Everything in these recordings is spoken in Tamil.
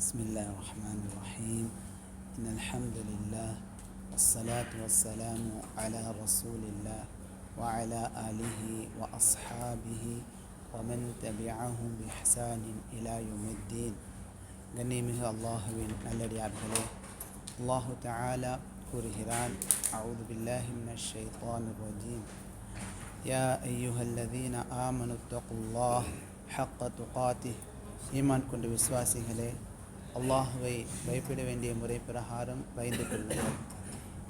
بسم الله الرحمن الرحيم. إن الحمد لله والصلاة والسلام على رسول الله وعلى آله وأصحابه ومن تبعهم بإحسان إلى يوم الدين. ഗണ്യമിക അള്ളാഹുവിൻ നല്ലൊരു الله الله تعالى كرهران أعوذ بالله من الشيطان الرجيم. يا أيها الذين آمنوا اتقوا الله حق تقاته. إيمان كنت بسواسي هليه அல்லாஹுவை பயப்பட வேண்டிய முறை பிரகாரம் பயந்து கொள்ளுங்கள்.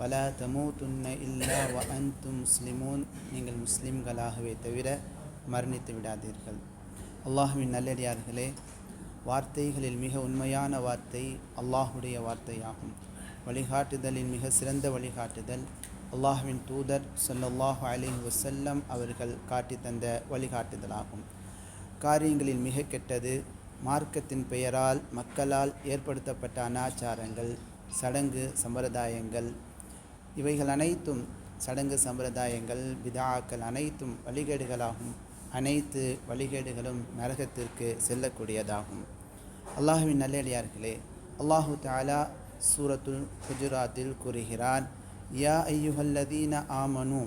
பல தமூத்துன்ன இல்லா வ அன்தும் முஸ்லிமூன். நீங்கள் முஸ்லிம்களாகவே தவிர மரணித்து விடாதீர்கள். அல்லாஹுவின் நல்லடியார்களே வார்த்தைகளில் மிக உண்மையான வார்த்தை அல்லாஹுடைய வார்த்தையாகும். வழிகாட்டுதலின் மிக சிறந்த வழிகாட்டுதல் அல்லாஹுவின் தூதர் சொல்லல்லாஹு அலைஹி வசல்லம் அவர்கள் காட்டி தந்த வழிகாட்டுதலாகும். காரியங்களில் மிக கெட்டது மார்க்கத்தின் பெயரால் மக்களால் ஏற்படுத்தப்பட்ட அனாச்சாரங்கள் சடங்கு சம்பிரதாயங்கள். இவைகள் அனைத்தும் சடங்கு சம்பிரதாயங்கள் விதாக்கள் அனைத்தும் வழிகேடுகளாகும். அனைத்து வழிகேடுகளும் நரகத்திற்கு செல்லக்கூடியதாகும். அல்லாஹுவின் நல்லடியார்களே அல்லாஹு தாலா சூரத்துல் குஜராத்தில் கூறுகிறான் யா ஐயுஹல்லதீன ஆமனு.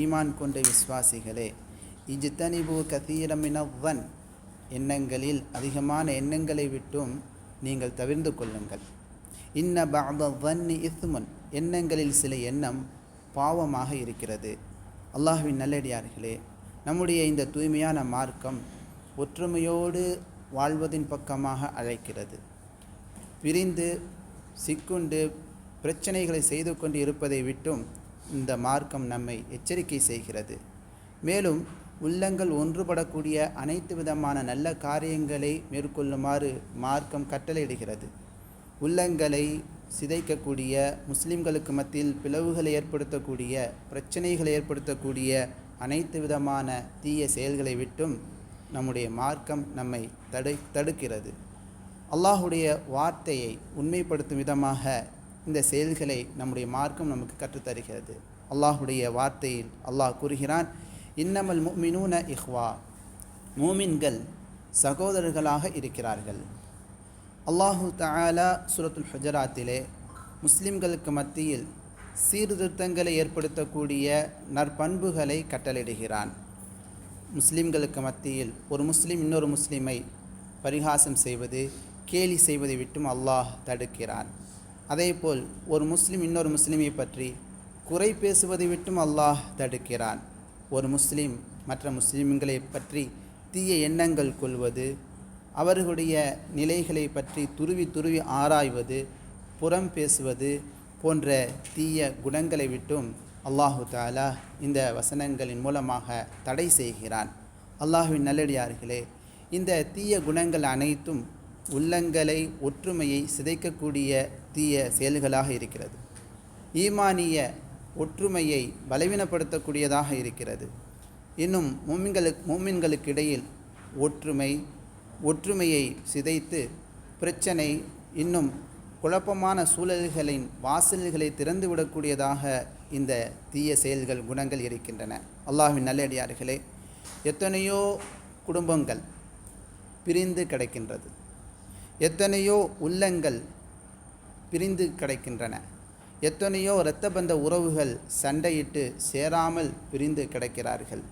ஈமான் கொண்ட விஸ்வாசிகளே இஜ்தனிபு கதீரமினவன் எண்ணங்களில் அதிகமான எண்ணங்களை விட்டும் நீங்கள் தவிர்ந்து கொள்ளுங்கள். இன்ன பாத இஸ்முன். எண்ணங்களில் சில எண்ணம் பாவமாக இருக்கிறது. அல்லாஹுவின் நல்லடியார்களே நம்முடைய இந்த தூய்மையான மார்க்கம் ஒற்றுமையோடு வாழ்வதின் பக்கமாக அழைக்கிறது. பிரிந்து சிக்குண்டு பிரச்சனைகளை செய்து கொண்டு இருப்பதை விட்டும் இந்த மார்க்கம் நம்மை எச்சரிக்கை செய்கிறது. மேலும் உள்ளங்கள் ஒன்றுபடக்கூடிய அனைத்து விதமான நல்ல காரியங்களை மேற்கொள்ளுமாறு மார்க்கம் கட்டளையிடுகிறது. உள்ளங்களை சிதைக்கக்கூடிய முஸ்லிம்களுக்கு மத்தியில் பிளவுகளை ஏற்படுத்தக்கூடிய பிரச்சனைகளை ஏற்படுத்தக்கூடிய அனைத்து விதமான தீய செயல்களை விட்டும் நம்முடைய மார்க்கம் நம்மை தடு தடுக்கிறது. அல்லாஹுடைய வார்த்தையை உண்மைப்படுத்தும் விதமாக இந்த செயல்களை நம்முடைய மார்க்கம் நமக்கு கற்றுத்தருகிறது. அல்லாஹுடைய வார்த்தையில் அல்லாஹ் கூறுகிறான் இன்னமல் முமினூன இஹ்வா. மூமின்கள் சகோதரர்களாக இருக்கிறார்கள். அல்லாஹு தாலா சுரத்துல் ஹுஜராத்திலே முஸ்லிம்களுக்கு மத்தியில் சீர்திருத்தங்களை ஏற்படுத்தக்கூடிய நற்பண்புகளை கட்டளையிடுகிறான். முஸ்லிம்களுக்கு மத்தியில் ஒரு முஸ்லீம் இன்னொரு முஸ்லீமை பரிகாசம் செய்வது கேலி செய்வதை விட்டும் அல்லாஹ் தடுக்கிறான். அதேபோல் ஒரு முஸ்லீம் இன்னொரு முஸ்லீமை பற்றி குறை பேசுவதை விட்டும் அல்லாஹ் தடுக்கிறான். ஒரு முஸ்லீம் மற்ற முஸ்லீம்களை பற்றி தீய எண்ணங்கள் கொள்வது அவர்களுடைய நிலைகளை பற்றி துருவி துருவி ஆராய்வது புறம் பேசுவது போன்ற தீய குணங்களை விட்டும் அல்லாஹு தாலா இந்த வசனங்களின் மூலமாக தடை செய்கிறான். அல்லாஹுவின் நல்லடியார்களே இந்த தீய குணங்கள் அனைத்தும் உள்ளங்களை ஒற்றுமையை சிதைக்கக்கூடிய தீய செயல்களாக இருக்கிறது. ஈமானிய ஒற்றுமையை பலவீனப்படுத்தக்கூடியதாக இருக்கிறது. இன்னும் மூமின்களுக்கு மூமின்களுக்கு இடையில் ஒற்றுமை ஒற்றுமையை சிதைத்து பிரச்சனை இன்னும் குழப்பமான சூழல்களின் வாசல்களை திறந்துவிடக்கூடியதாக இந்த தீய செயல்கள் குணங்கள் இருக்கின்றன. அல்லாஹின் நல்லடியார்களே எத்தனையோ குடும்பங்கள் பிரிந்து கிடைக்கின்றது. எத்தனையோ உள்ளங்கள் பிரிந்து கிடைக்கின்றன. எத்தனையோ இரத்தபந்த உறவுகள் சண்டையிட்டு சேராமல் பிரிந்து கிடக்கிறார்கள்.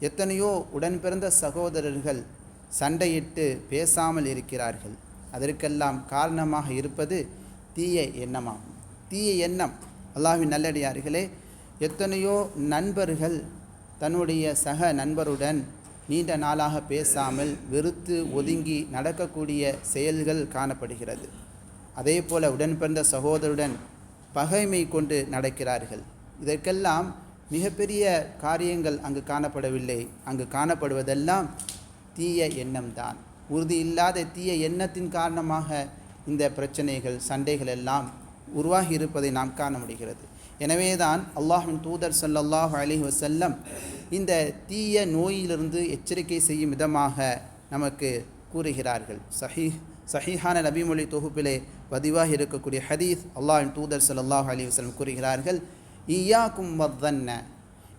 எத்தனையோ உடன் பிறந்த சகோதரர்கள் சண்டையிட்டு பேசாமல் இருக்கிறார்கள். அதற்கெல்லாம் காரணமாக இருப்பது தீய எண்ணமாகும். தீய எண்ணம். அல்லாஹின் நல்லடியார்களே எத்தனையோ நண்பர்கள் தன்னுடைய சக நண்பருடன் நீண்ட நாளாக பேசாமல் வெறுத்து ஒதுங்கி நடக்கக்கூடிய செயல்கள் காணப்படுகிறது. அதே போல் உடன்பிறந்த சகோதருடன் பகைமை கொண்டு நடக்கிறார்கள். இதற்கெல்லாம் மிகப்பெரிய காரியங்கள் அங்கு காணப்படவில்லை. அங்கு காணப்படுவதெல்லாம் தீய எண்ணம்தான். உறுதி இல்லாத தீய எண்ணத்தின் காரணமாக இந்த பிரச்சனைகள் சண்டைகள் எல்லாம் உருவாகி இருப்பதை நாம் காண முடிகிறது. எனவேதான் அல்லாஹின் தூதர் சல்லாஹ் அலி வசல்லம் இந்த தீய நோயிலிருந்து எச்சரிக்கை செய்யும் விதமாக நமக்கு கூறுகிறார்கள். சஹீ சஹீஹான நபிமொழி தொகுப்பிலே பதிவாக இருக்கக்கூடிய ஹதீஸ் அல்லாஹின் தூதர் சல்லாஹ் அலி வஸ்லம் கூறுகிறார்கள் ஈயாக்கும் வத்தன்ன.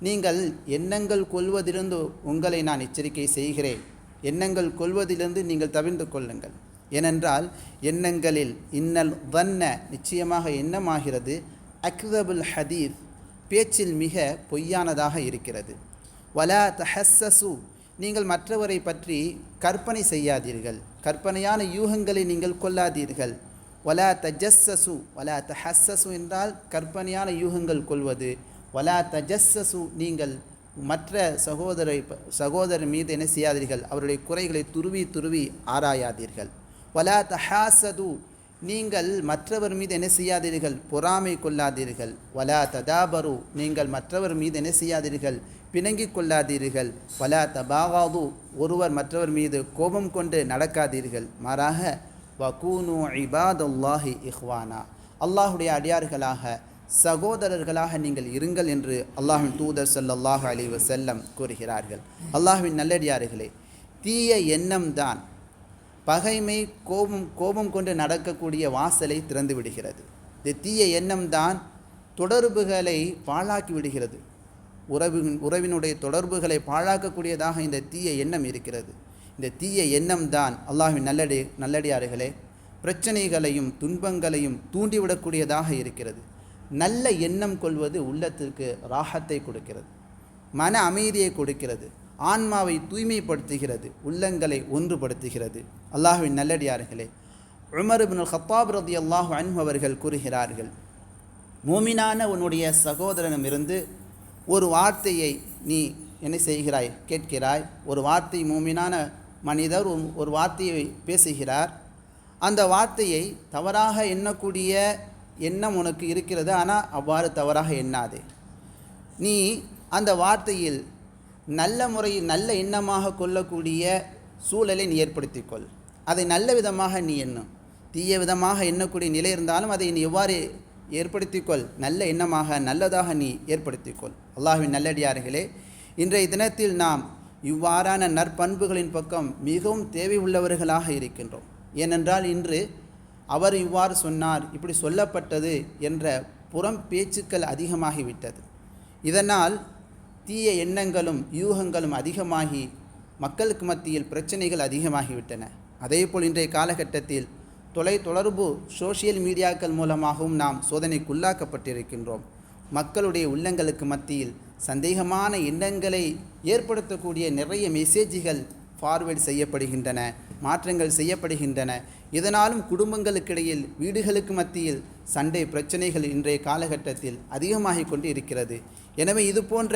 நீங்கள் எண்ணங்கள் கொள்வதிலிருந்து உங்களை நான் எச்சரிக்கை செய்கிறேன். எண்ணங்கள் கொள்வதிலிருந்து நீங்கள் தவிர்ந்து கொள்ளுங்கள். ஏனென்றால் எண்ணங்களில் இன்னல் வன்ன நிச்சயமாக எண்ணமாகிறது. அக்தபுல் ஹதீஸ் பேச்சில் மிக பொய்யானதாக இருக்கிறது. வலா தஹஸ்ஸசு நீங்கள் மற்றவரை பற்றி கற்பனை செய்யாதீர்கள். கற்பனையான யூகங்களை நீங்கள் கொள்ளாதீர்கள் வலா தஜஸ்ஸசு வலா தஹஸ்ஸசு என்றால் கற்பனையான யூகங்கள் கொள்வது. வலா தஜஸ்ஸசு நீங்கள் மற்ற சகோதரை சகோதரர் மீது என்ன செய்யாதீர்கள்? அவருடைய குறைகளை துருவி துருவி ஆராயாதீர்கள். வலா தஹாசது நீங்கள் மற்றவர் மீது என்ன செய்யாதீர்கள்? பொறாமை கொள்ளாதீர்கள். வலா ததாபரு நீங்கள் மற்றவர் மீது என்ன செய்யாதீர்கள்? பிணங்கி கொள்ளாதீர்கள். பல தபாகாது ஒருவர் மற்றவர் மீது கோபம் கொண்டு நடக்காதீர்கள். மாறாக வகூனு இபாதுல்லாஹி இஹ்வானா. அல்லாஹுடைய அடியார்களாக சகோதரர்களாக நீங்கள் இருங்கள் என்று அல்லாஹின் தூதர் சல்லாஹ் அலி வசல்லம் கூறுகிறார்கள். அல்லாஹுவின் நல்லடியார்களே தீய எண்ணம்தான் பகைமை கோபம் கோபம் கொண்டு நடக்கக்கூடிய வாசலை திறந்து விடுகிறது. இந்த தீய எண்ணம் தான் தொடர்புகளை பாழாக்கி விடுகிறது. உறவின் உறவினுடைய தொடர்புகளை பாழாக்கக்கூடியதாக இந்த தீய எண்ணம் இருக்கிறது. இந்த தீய எண்ணம் தான் அல்லாஹ்வின் நல்லடி நல்லடியார்களே பிரச்சனைகளையும் துன்பங்களையும் தூண்டிவிடக்கூடியதாக இருக்கிறது. நல்ல எண்ணம் கொள்வது உள்ளத்திற்கு ராகத்தை கொடுக்கிறது. மன அமைதியை கொடுக்கிறது. ஆன்மாவை தூய்மைப்படுத்துகிறது. உள்ளங்களை ஒன்றுபடுத்துகிறது. அல்லாஹுவின் நல்லடியார்களே உமர் இப்னுல் ஹத்தாப் ரதி அல்லாஹு அன்ஹு அவர்கள் கூறுகிறார்கள் மோமினான உன்னுடைய சகோதரனிடமிருந்து ஒரு வார்த்தையை நீ என்ன செய்கிறாய்? கேட்கிறாய். ஒரு வார்த்தை மூமினான மனிதர் ஒரு- வார்த்தையை பேசுகிறார். அந்த வார்த்தையை தவறாக எண்ணக்கூடிய எண்ணம் உனக்கு இருக்கிறது. ஆனால் அவ்வாறு தவறாக எண்ணாதே. நீ அந்த வார்த்தையில் நல்ல முறையில் நல்ல எண்ணமாக கொள்ளக்கூடிய சூழலை நீ ஏற்படுத்திக்கொள். அதை நல்ல விதமாக நீ எண்ணும் தீய விதமாக எண்ணக்கூடிய நிலை இருந்தாலும் அதை நீ எவ்வாறு ஏற்படுத்திக்கொள். நல்ல எண்ணமாக நல்லதாக நீ ஏற்படுத்திக்கொள். அல்லாஹ்வின் நல்லடியார்களே இன்றைய தினத்தில் நாம் இவ்வாறான நற்பண்புகளின் பக்கம் மிகவும் தேவை உள்ளவர்களாக இருக்கின்றோம். ஏனென்றால் இன்று அவர் இவ்வாறு சொன்னார் இப்படி சொல்லப்பட்டது என்ற புறம் பேச்சுக்கள் அதிகமாகிவிட்டது. இதனால் தீய எண்ணங்களும் யூகங்களும் அதிகமாகி மக்களுக்கு மத்தியில் பிரச்சனைகள் அதிகமாகிவிட்டன. அதேபோல் இன்றைய காலகட்டத்தில் தொலை தொடர்பு சோஷியல் மீடியாக்கள் மூலமாகவும் நாம் சோதனைக்குள்ளாக்கப்பட்டிருக்கின்றோம். மக்களுடைய உள்ளங்களுக்கு மத்தியில் சந்தேகமான எண்ணங்களை ஏற்படுத்தக்கூடிய நிறைய மெசேஜ்கள் ஃபார்வேர்டு செய்யப்படுகின்றன மாற்றங்கள் செய்யப்படுகின்றன. இதனாலும் குடும்பங்களுக்கிடையில் வீடுகளுக்கு மத்தியில் சண்டை பிரச்சனைகள் இன்றைய காலகட்டத்தில் அதிகமாகிக் கொண்டு இருக்கிறது எனவே இது போன்ற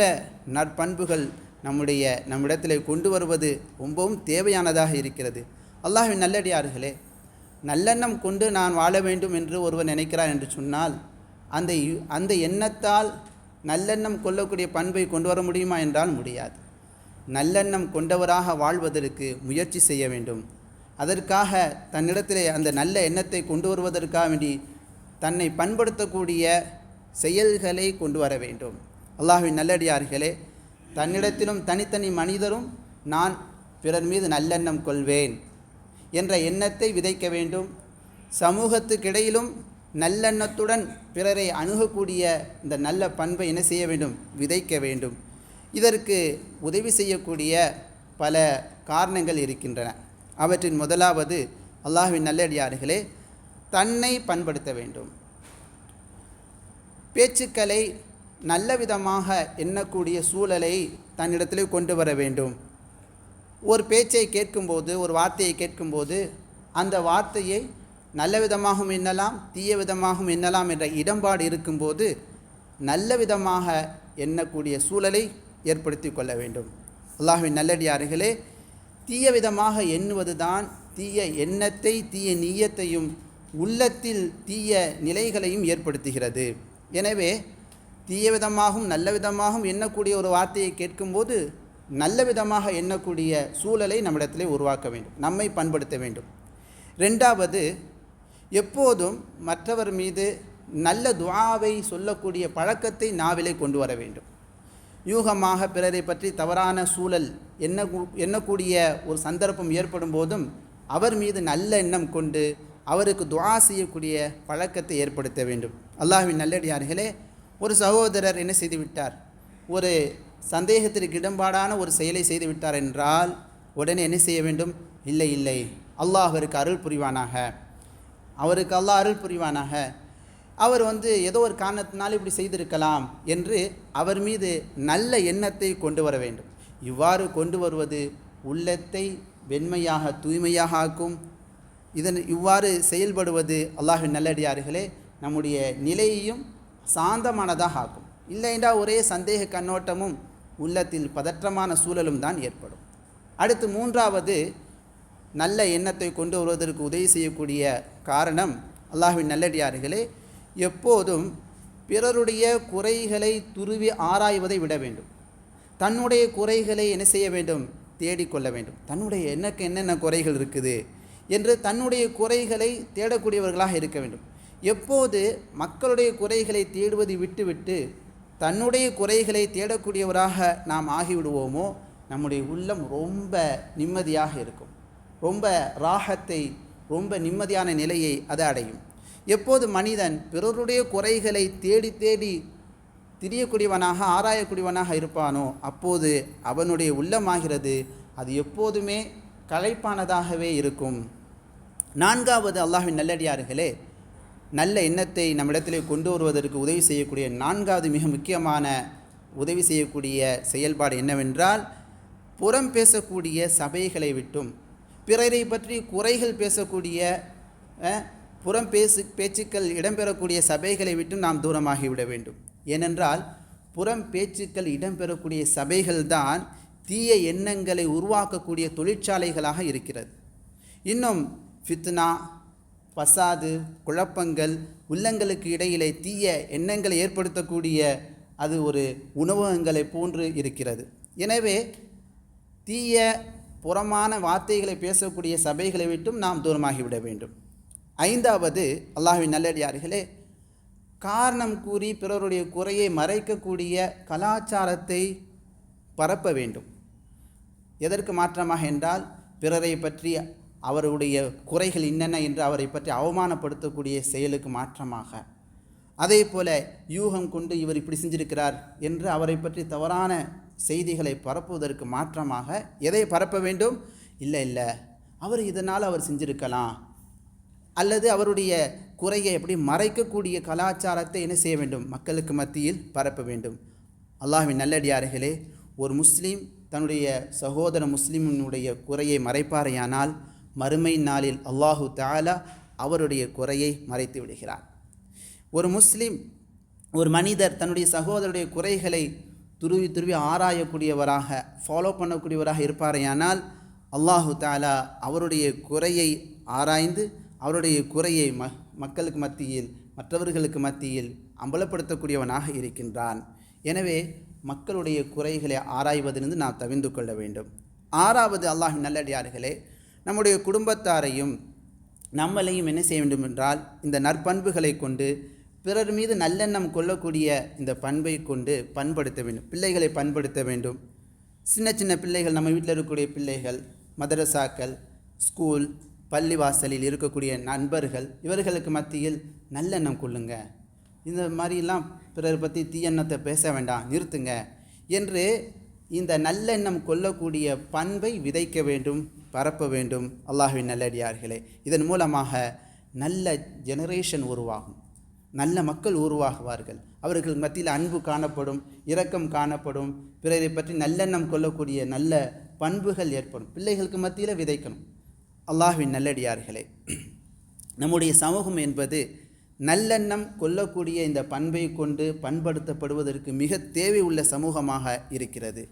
நற்பண்புகள் நம்முடைய நம்மிடத்தில் கொண்டு வருவது ரொம்பவும் தேவையானதாக இருக்கிறது. அல்லாஹின் நல்லடியார்களே நல்லெண்ணம் கொண்டு நான் வாழ வேண்டும் என்று ஒருவர் நினைக்கிறார் என்று சொன்னால் அந்த யு- அந்த எண்ணத்தால் நல்லெண்ணம் கொள்ளக்கூடிய பண்பை கொண்டு வர முடியுமா என்றால் முடியாது. நல்லெண்ணம் கொண்டவராக வாழ்வதற்கு முயற்சி செய்ய வேண்டும். அதற்காக தன்னிடத்திலே அந்த நல்ல எண்ணத்தை கொண்டு வருவதற்காக வேண்டி தன்னை பண்படுத்தக்கூடிய செயல்களை கொண்டு வர வேண்டும். அல்லாஹின் நல்லடியார்களே தன்னிடத்திலும் தனித்தனி மனிதரும் நான் பிறர் மீது நல்லெண்ணம் கொள்வேன். என்ற எண்ணத்தை விதைக்க வேண்டும். சமூகத்துக்கிடையிலும் நல்லெண்ணத்துடன் பிறரை அணுகக்கூடிய இந்த நல்ல பண்பை என்ன செய்ய வேண்டும்? விதைக்க வேண்டும். இதற்கு உதவி செய்யக்கூடிய பல காரணங்கள் இருக்கின்றன. அவற்றின் முதலாவது அல்லாஹ்வின் நல்லடியார்களே தன்னை பண்படுத்த வேண்டும். பேச்சுக்களை நல்ல விதமாக எண்ணக்கூடிய சூழலை தன்னிடத்திலே கொண்டு வர வேண்டும். ஒரு பேச்சை கேட்கும்போது ஒரு வார்த்தையை கேட்கும்போது அந்த வார்த்தையை நல்ல விதமாகவும் எண்ணலாம் தீய விதமாகவும் எண்ணலாம் என்ற இடம்பாடு இருக்கும்போது நல்ல விதமாக எண்ணக்கூடிய சூழலை ஏற்படுத்தி கொள்ள வேண்டும். அல்லாஹின் நல்லடியார்களே தீய விதமாக எண்ணுவது தான் தீய எண்ணத்தை தீய நீயத்தையும் உள்ளத்தில் தீய நிலைகளையும் ஏற்படுத்துகிறது. எனவே தீய விதமாகவும் நல்ல விதமாகவும் எண்ணக்கூடிய ஒரு வார்த்தையை கேட்கும்போது நல்ல விதமாக எண்ணக்கூடிய சூழலை நம்மிடத்திலே உருவாக்க வேண்டும். நம்மை பண்படுத்த வேண்டும். ரெண்டாவது எப்போதும் மற்றவர் மீது நல்ல துவாவை சொல்லக்கூடிய பழக்கத்தை நாவிலே கொண்டு வர வேண்டும். யூகமாக பிறரை பற்றி தவறான சூழல் என்ன எண்ணக்கூடிய ஒரு சந்தர்ப்பம் ஏற்படும் போதும் அவர் மீது நல்ல எண்ணம் கொண்டு அவருக்கு துவா செய்யக்கூடிய பழக்கத்தை ஏற்படுத்த வேண்டும். அல்லாஹின் நல்லடியார்களே ஒரு சகோதரர் என்ன செய்துவிட்டார்? ஒரு சந்தேகத்திற்கு இடம்பாடான ஒரு செயலை செய்து விட்டார் என்றால் உடனே என்ன செய்ய வேண்டும்? இல்லை இல்லை. அல்லாஹ் அவருக்கு அருள் புரிவானாக. அவருக்கு அல்லாஹ் அருள் புரிவானாக. அவர் வந்து ஏதோ ஒரு காரணத்தினால் இப்படி செய்திருக்கலாம் என்று அவர் மீது நல்ல எண்ணத்தை கொண்டு வர வேண்டும். இவ்வாறு கொண்டு வருவது உள்ளத்தை வெண்மையாக தூய்மையாக ஆக்கும். இதன் இவ்வாறு செயல்படுவது அல்லாஹின் நல்லடியார்களே நம்முடைய நிலையையும் சாந்தமானதாக ஆக்கும். இல்லைண்டா ஒரே சந்தேக கண்ணோட்டமும் உள்ளத்தில் பதற்றமான சூழலும் தான் ஏற்படும். அடுத்து மூன்றாவது நல்ல எண்ணத்தை கொண்டு வருவதற்கு உதவி செய்யக்கூடிய காரணம் அல்லாஹின் நல்லடியார்களே எப்போதும் பிறருடைய குறைகளை துருவி ஆராய்வதை விட வேண்டும். தன்னுடைய குறைகளை என்ன செய்ய வேண்டும்? தேடிக்கொள்ள வேண்டும். தன்னுடைய எனக்கு என்னென்ன குறைகள் இருக்குது என்று தன்னுடைய குறைகளை தேடக்கூடியவர்களாக இருக்க வேண்டும். எப்போது மக்களுடைய குறைகளை தேடுவதை விட்டுவிட்டு தன்னுடைய குறைகளை தேடக்கூடியவராக நாம் ஆகிவிடுவோமோ நம்முடைய உள்ளம் ரொம்ப நிம்மதியாக இருக்கும். ரொம்ப ராகத்தை ரொம்ப நிம்மதியான நிலையை அது அடையும். எப்போது மனிதன் பிறருடைய குறைகளை தேடி தேடி திரியக்கூடியவனாக ஆராயக்கூடியவனாக இருப்பானோ அப்போது அவனுடைய உள்ளமாகிறது. அது எப்போதுமே களைப்பானதாகவே இருக்கும். நான்காவது அல்லாஹின் நல்லடியார்களே நல்ல எண்ணத்தை நம்மிடத்திலே கொண்டு வருவதற்கு உதவி செய்யக்கூடிய நான்காவது மிக முக்கியமான உதவி செய்யக்கூடிய செயல்பாடு என்னவென்றால் புறம் பேசக்கூடிய சபைகளை விட்டும் பிறரை பற்றி குறைகள் பேசக்கூடிய புறம் பேசு பேச்சுக்கள் இடம்பெறக்கூடிய சபைகளை விட்டும் நாம் தூரமாகிவிட வேண்டும். ஏனென்றால் புறம் பேச்சுக்கள் இடம்பெறக்கூடிய சபைகள்தான் தீய எண்ணங்களை உருவாக்கக்கூடிய தொழிற்சாலைகளாக இருக்கிறது. இன்னும் ஃபித்னா பசாது குழப்பங்கள் உள்ளங்களுக்கு இடையிலே தீய எண்ணங்களை ஏற்படுத்தக்கூடிய அது ஒரு உணவகங்களை போன்று இருக்கிறது. எனவே தீய புறமான வார்த்தைகளை பேசக்கூடிய சபைகளை விட்டும் நாம் தூரமாகிவிட வேண்டும். ஐந்தாவது அல்லாஹின் நல்லடியார்களே காரணம் கூறி பிறருடைய குறையை மறைக்கக்கூடிய கலாச்சாரத்தை பரப்ப வேண்டும். எதற்கு மாற்றமாக என்றால் பிறரை பற்றி அவருடைய குறைகள் என்னென்ன என்று அவரை பற்றி அவமானப்படுத்தக்கூடிய செயலுக்கு மாற்றமாக. அதே போல யூகம் கொண்டு இவர் இப்படி செஞ்சிருக்கிறார் என்று அவரை பற்றி தவறான செய்திகளை பரப்புவதற்கு மாற்றமாக எதை பரப்ப வேண்டும்? இல்லை இல்லை. அவர் இதனால் அவர் செஞ்சிருக்கலாம். அல்லது அவருடைய குறையை எப்படி மறைக்கக்கூடிய கலாச்சாரத்தை என்ன செய்ய வேண்டும்? மக்களுக்கு மத்தியில் பரப்ப வேண்டும். அல்லாஹின் நல்லடியார்களே ஒரு முஸ்லீம் தன்னுடைய சகோதர முஸ்லீமினுடைய குறையை மறைப்பாரையானால் மறுமை நாளில் அல்லாஹு தாலா அவருடைய குறையை மறைத்து விடுகிறார். ஒரு முஸ்லீம் ஒரு மனிதர் தன்னுடைய சகோதரருடைய குறைகளை துருவி துருவி ஆராயக்கூடியவராக ஃபாலோ பண்ணக்கூடியவராக இருப்பாரையானால் அல்லாஹு தாலா அவருடைய குறையை ஆராய்ந்து அவருடைய குறையை ம மக்களுக்கு மத்தியில் மற்றவர்களுக்கு மத்தியில் அம்பலப்படுத்தக்கூடியவனாக இருக்கின்றான். எனவே மக்களுடைய குறைகளை ஆராய்வதிலிருந்து நாம் தவிர்ந்து கொள்ள வேண்டும். ஆறாவது அல்லாஹின் நல்லடியார்களே நம்முடைய குடும்பத்தாரையும் நம்மளையும் என்ன செய்ய வேண்டும் என்றால் இந்த நற்பண்புகளை கொண்டு பிறர் மீது நல்லெண்ணம் கொள்ளக்கூடிய இந்த பண்பை கொண்டு பண்படுத்த வேண்டும். பிள்ளைகளை பண்படுத்த வேண்டும். சின்ன சின்ன பிள்ளைகள் நம்ம வீட்டில் இருக்கக்கூடிய பிள்ளைகள் மதரசாக்கள் ஸ்கூல் பள்ளிவாசலில் இருக்கக்கூடிய நண்பர்கள் இவர்களுக்கு மத்தியில் நல்லெண்ணம் கொள்ளுங்க. இந்த மாதிரிலாம் பிறர் பற்றி தீயெண்ணத்தை பேச வேண்டாம் நிறுத்துங்க. என்று இந்த நல்லெண்ணம் கொள்ளக்கூடிய பண்பை விதைக்க வேண்டும் பரப்ப வேண்டும். அல்லாஹுவின் நல்லடியார்களே இதன் மூலமாக நல்ல ஜெனரேஷன் உருவாகும். நல்ல மக்கள் உருவாகுவார்கள். அவர்கள் மத்தியில் அன்பு காணப்படும் இரக்கம் காணப்படும். பிறரை பற்றி நல்லெண்ணம் கொள்ளக்கூடிய நல்ல பண்புகள் ஏற்படும். பிள்ளைகளுக்கு மத்தியில் விதைக்கணும். அல்லாஹுவின் நல்லடியார்களே நம்முடைய சமூகம் என்பது நல்லெண்ணம் கொள்ளக்கூடிய இந்த பண்பை கொண்டு பண்படுத்தப்படுவதற்கு மிக தேவை உள்ள சமூகமாக இருக்கிறது.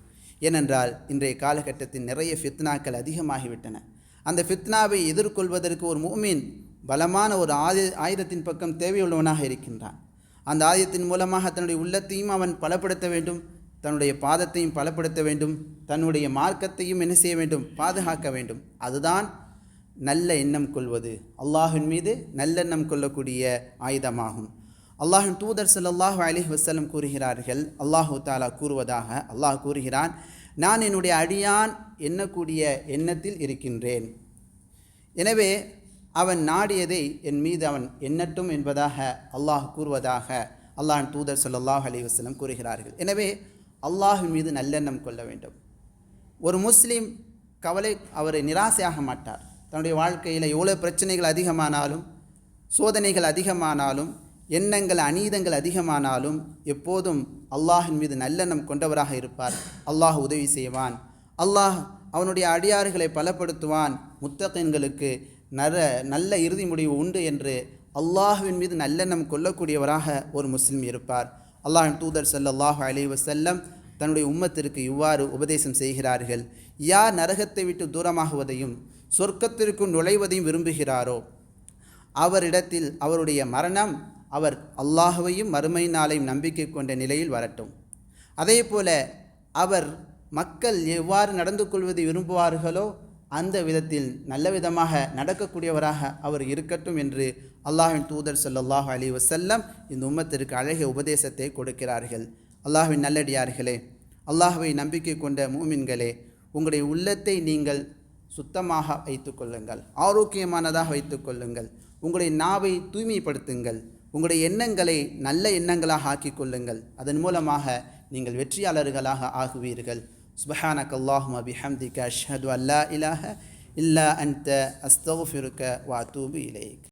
ஏனென்றால் இன்றைய காலகட்டத்தில் நிறைய ஃபித்னாக்கள் அதிகமாகிவிட்டன. அந்த ஃபித்னாவை எதிர்கொள்வதற்கு ஒரு மூமின் பலமான ஒரு ஆயு ஆயுதத்தின் பக்கம் தேவையுள்ளவனாக இருக்கின்றான். அந்த ஆயுதத்தின் மூலமாக தன்னுடைய உள்ளத்தையும் அவன் பலப்படுத்த வேண்டும் தன்னுடைய பாதத்தையும் பலப்படுத்த வேண்டும் தன்னுடைய மார்க்கத்தையும் என்ன செய்ய வேண்டும் பாதுகாக்க வேண்டும். அதுதான் நல்ல எண்ணம் கொள்வது. அல்லாஹின் மீது நல்லெண்ணம் கொள்ளக்கூடிய ஆயுதமாகும். அல்லாஹின் தூதர் ஸல்லல்லாஹு அலி வஸல்லம் கூறுகிறார்கள். அல்லாஹு தாலா கூறுவதாக அல்லாஹ் கூறுகிறான் நான் என்னுடைய அடியான் எண்ணக்கூடிய எண்ணத்தில் இருக்கின்றேன். எனவே அவன் நாடியதை என் மீது அவன் எண்ணட்டும் என்பதாக அல்லாஹ் கூறுவதாக அல்லாஹின் தூதர் ஸல்லல்லாஹு அலி வசலம் கூறுகிறார்கள். எனவே அல்லாஹின் மீது நல்லெண்ணம் கொள்ள வேண்டும். ஒரு முஸ்லீம் கவலை அவரை நிராசையாக மாட்டார். தன்னுடைய வாழ்க்கையில் எவ்வளோ பிரச்சனைகள் அதிகமானாலும் சோதனைகள் அதிகமானாலும் எண்ணங்கள் அநீதங்கள் அதிகமானாலும் எப்போதும் அல்லாஹின் மீது நல்லெண்ணம் கொண்டவராக இருப்பார். அல்லாஹ் உதவி செய்வான். அல்லாஹ் அவனுடைய அடியாறுகளை பலப்படுத்துவான். முத்தகன்களுக்கு நர நல்ல இறுதி முடிவு உண்டு என்று அல்லாஹுவின் மீது நல்லெண்ணம் கொள்ளக்கூடியவராக ஒரு முஸ்லீம் இருப்பார். அல்லாஹின் தூதர் சல்லாஹு அலி வசல்லம் தன்னுடைய உம்மத்திற்கு இவ்வாறு உபதேசம் செய்கிறார்கள். யார் நரகத்தை விட்டு தூரமாகுவதையும் சொர்க்கத்திற்குள் நுழைவதையும் விரும்புகிறாரோ அவரிடத்தில் அவருடைய மரணம் அவர் அல்லாஹுவையும் மறுமை நாளையும் நம்பிக்கை கொண்ட நிலையில் வரட்டும். அதே போல அவர் மக்கள் எவ்வாறு நடந்து கொள்வதை விரும்புவார்களோ அந்த விதத்தில் நல்ல விதமாக நடக்கக்கூடியவராக அவர் இருக்கட்டும் என்று அல்லாஹின் தூதர் சொல்லல்லாஹு அலி வசல்லம் இந்த உம்மத்திற்கு அழகிய உபதேசத்தை கொடுக்கிறார்கள். அல்லாஹின் நல்லடியார்களே அல்லாஹுவை நம்பிக்கை கொண்ட மூமின்களே உங்களுடைய உள்ளத்தை நீங்கள் சுத்தமாக வைத்துக்கொள்ளுங்கள் ஆரோக்கியமானதாக வைத்துக்கொள்ளுங்கள் உங்களுடைய நாவை தூய்மைப்படுத்துங்கள். உங்களுடைய எண்ணங்களை நல்ல எண்ணங்களாக ஆக்கிக் கொள்ளுங்கள் அதன் மூலமாக நீங்கள் வெற்றியாளர்களாக ஆகுவீர்கள். சுபஹானக் அல்லாஹும் அபிஹம்திக அஷ்ஹது அல்லா இலாஹ இல்லா அன்த அஸ்தகுஃபிருக்க வாத்தூபு இலேக்.